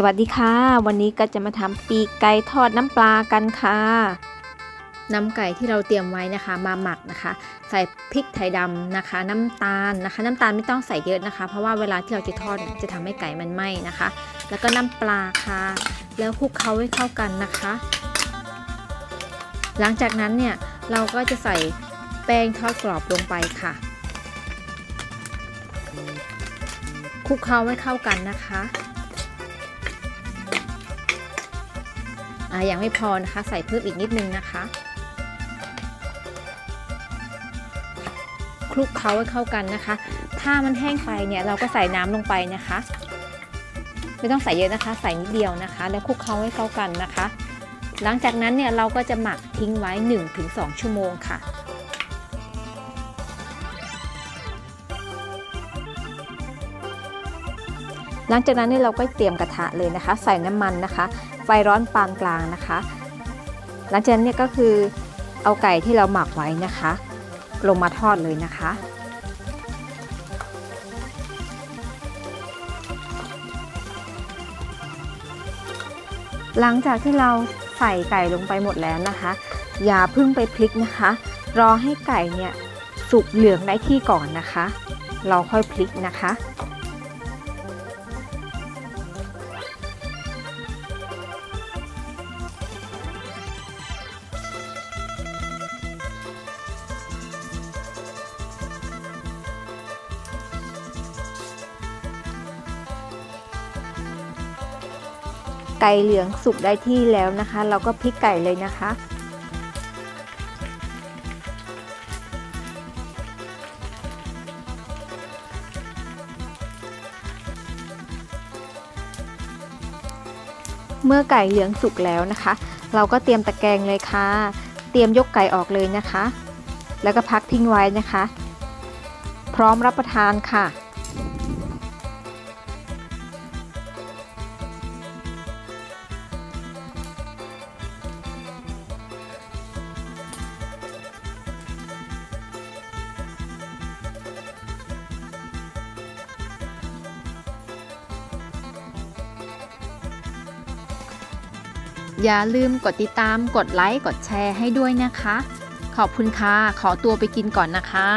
สวัสดีค่ะ วันนี้ก็จะมาทำปีกไก่ทอดน้ำปลากันค่ะน้ำไก่ที่เราเตรียมไว้นะคะ มาหมักนะคะ ใส่พริกไทยดำนะคะ น้ำตาลนะคะ น้ำตาลไม่ต้องใส่เยอะนะคะ เพราะว่าเวลาที่เราจะทอดจะทำให้ไก่มันไหม้นะคะ แล้วก็น้ำปลาค่ะ แล้วคลุกเคล้าให้เข้ากันนะคะ หลังจากนั้นเนี่ยเราก็จะใส่แป้งทอดกรอบลงไปค่ะคลุกเคล้าให้เข้ากันนะคะ อ่ายังไม่พอนะคะ ใส่เพิ่มอีกนิดนึงนะคะคลุกเคล้าให้เข้ากันนะคะ ถ้ามันแห้งไปเนี่ยเราก็ใส่น้ำลงไปนะคะ ไม่ต้องใส่เยอะนะคะ ใส่นิดเดียวนะคะ แล้วคลุกเคล้าให้เข้ากันนะคะ หลังจากนั้นเนี่ยเราก็จะหมักทิ้งไว้ 1-2 ชั่วโมงค่ะหลังจากนั้นเนี่ยเราก็เตรียมกระทะเลยนะคะ ใส่น้ำมันนะคะ ไฟร้อนปานกลางนะคะ หลังจากนั้นเนี่ยก็คือเอาไก่ที่เราหมักไว้นะคะ ลงมาทอดเลยนะคะ หลังจากที่เราใส่ไก่ลงไปหมดแล้วนะคะ อย่าเพึ่งไปพลิกนะคะ รอให้ไก่เนี่ยสุกเหลืองได้ที่ก่อนนะคะ เราค่อยพลิกนะคะ ไก่เหลืองสุกได้ที่แล้วนะคะ เราก็พลิกไก่เลยนะคะ เมื่อไก่เหลืองสุกแล้วนะคะ เราก็เตรียมตะแกรงเลยค่ะ เตรียมยกไก่ออกเลยนะคะ แล้วก็พักทิ้งไว้นะคะ พร้อมรับประทานค่ะ อย่าลืมกดติดตาม กดไลค์ กดแชร์ให้ด้วยนะคะ ขอบคุณค่ะ ขอตัวไปกินก่อนนะคะ